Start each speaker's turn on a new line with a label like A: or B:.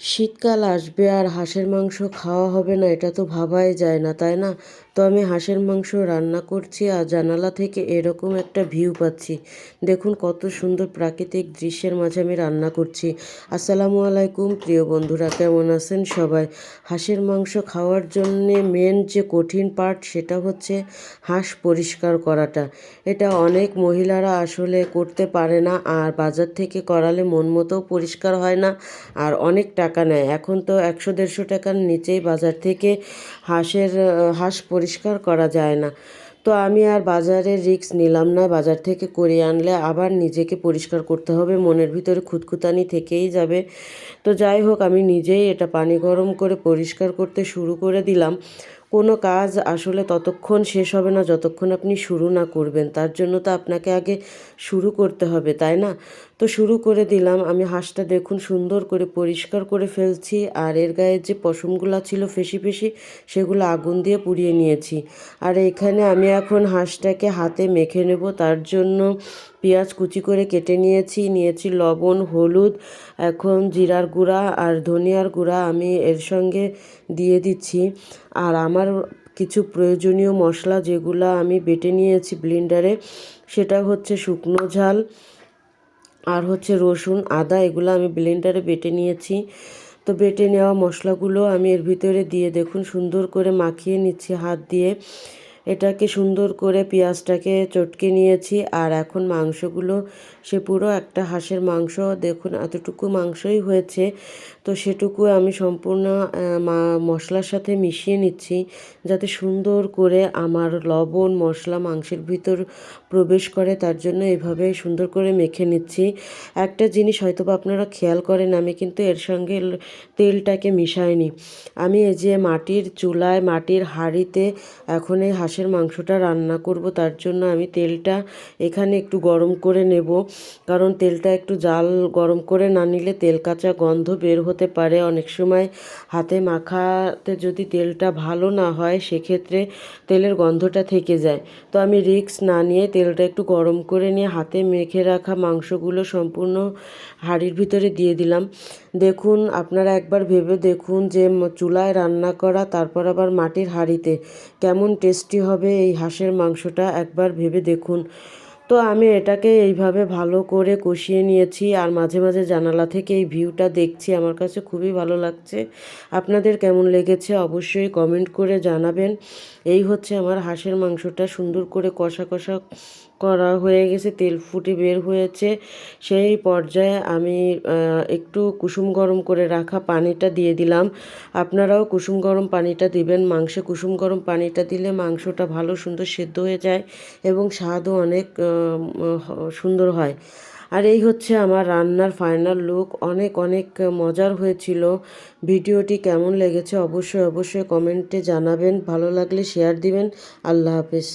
A: শীতকাল আসবে আর হাঁসের মাংস খাওয়া হবে না, এটা তো ভাবাই যায় না, তাই না? তো আমি হাঁসের মাংস রান্না করছি আর জানালা থেকে এরকম একটা ভিউ পাচ্ছি। দেখুন কত সুন্দর প্রাকৃতিক দৃশ্যের মাঝে আমি রান্না করছি। আসসালামু আলাইকুম, প্রিয় বন্ধুরা, কেমন আছেন সবাই? হাঁসের মাংস খাওয়ার জন্যে মেন যে কঠিন পার্ট সেটা হচ্ছে হাঁস পরিষ্কার করাটা। এটা অনেক মহিলারা আসলে করতে পারে না আর বাজার থেকে করালে মন মতো পরিষ্কার হয় না আর অনেক টাকা নেয়। এখন তো একশো দেড়শো টাকার নিচেই বাজার থেকে হাঁসের, হাঁস পরিষ্কার করা যায় না। তো আমি আর বাজারে রিক্স নিলাম না। বাজার থেকে করে আনলে আবার নিজেকে পরিষ্কার করতে হবে। মনের ভিতরে খুঁতখুতানি থেকেই যাবে। তো যাই হোক, আমি নিজেই এটা পানি গরম করে পরিষ্কার করতে শুরু করে দিলাম। কোনো কাজ আসলে ততক্ষণ শেষ হবে না, যতক্ষণ আপনি শুরু না করবেন। তার জন্য তো আপনাকে আগে শুরু করতে হবে, তাই না? তো শুরু করে দিলাম। আমি হাঁসটা দেখুন সুন্দর করে পরিষ্কার করে ফেলছি আর এর গায়ে যে পশমগুলো ছিল ফেসি ফেসি, সেগুলো আগুন দিয়ে পুড়িয়ে নিয়েছি। আর এখানে আমি এখন হাঁসটাকে হাতে মেখে নেব। তার জন্য পেঁয়াজ কুচি করে কেটে নিয়েছি। নিয়েছি লবণ, হলুদ, এখন জিরার গুঁড়া আর ধনিয়ার গুঁড়া আমি এর সঙ্গে দিয়ে দিচ্ছি। আর আমার কিছু প্রয়োজনীয় মশলা যেগুলো আমি বেটে নিয়েছি ব্লিন্ডারে, সেটা হচ্ছে শুকনো ঝাল আর হচ্ছে রসুন, আদা, এগুলো আমি ব্লেন্ডারে বেটে নিয়েছি। তো বেটে নেওয়া মশলাগুলো আমি এর ভিতরে দিয়ে দেখুন সুন্দর করে মাখিয়ে নিচ্ছি হাত দিয়ে। এটাকে সুন্দর করে পেঁয়াজটাকে চটকে নিয়েছি আর এখন মাংসগুলো, সে পুরো একটা হাঁসের মাংস, দেখুন এতটুকু মাংসই হয়েছে। তো সেটুকু আমি সম্পূর্ণ মশলার সাথে মিশিয়ে নিচ্ছি যাতে সুন্দর করে আমার লবণ, মশলা, মাংসের ভিতর প্রবেশ করে তার জন্য এভাবে সুন্দর করে মেখে নিচ্ছি। একটা জিনিস হয়তো বা আপনারা খেয়াল করেন, আমি কিন্তু এর সঙ্গে তেলটাকে মিশাইনি। আমি এই যে মাটির চুলায়, মাটির হাঁড়িতে এখন এই হাঁসের মাংসটা রান্না করব, তার জন্য আমি তেলটা এখানে একটু গরম করে নেব। কারণ তেলটা একটু জাল গরম করে না নিলে তেল কাঁচা গন্ধ বের হতে পারে। অনেক সময় হাতে মাখাতে যদি তেলটা ভালো না হয়, সেক্ষেত্রে তেলের গন্ধটা থেকে যায়। তো আমি রিক্স না নিয়ে তেলটা একটু গরম করে নিয়ে হাতে মেখে রাখা মাংসগুলো সম্পূর্ণ হাঁড়ির ভিতরে দিয়ে দিলাম। দেখুন, আপনারা একবার ভেবে দেখুন যে চুলায় রান্না করা, তারপর আবার মাটির হাঁড়িতে কেমন টেস্টি হবে এই হাঁসের মাংসটা একবার ভেবে দেখুন। তো আমি এটাকে এইভাবে ভালো করে কষিয়ে নিয়েছি আর মাঝে মাঝে জানালা থেকে এই ভিউটা দেখছি, আমার কাছে খুবই ভালো লাগছে। আপনাদের কেমন লেগেছে অবশ্যই কমেন্ট করে জানাবেন। এই হচ্ছে আমার হাঁসের মাংসটা সুন্দর করে কষা কষা করা হয়ে গেছে, তেল ফুটে বের হয়েছে। সেই পর্যায়ে আমি একটু কুসুম গরম করে রাখা পানিটা দিয়ে দিলাম। আপনারাও কুসুম গরম পানিটা দিবেন, মাংসে কুসুম গরম পানিটা দিলে মাংসটা ভালো, সুন্দর সেদ্ধ হয়ে যায় এবং স্বাদও অনেক সুন্দর হয়। আর এই হচ্ছে আমার রান্নার ফাইনাল লুক অনেক অনেক মজার হয়েছিল। ভিডিওটি কেমন লেগেছে অবশ্যই অবশ্যই কমেন্টে জানাবেন। ভালো লাগলে শেয়ার দিবেন। আল্লাহ হাফেজ।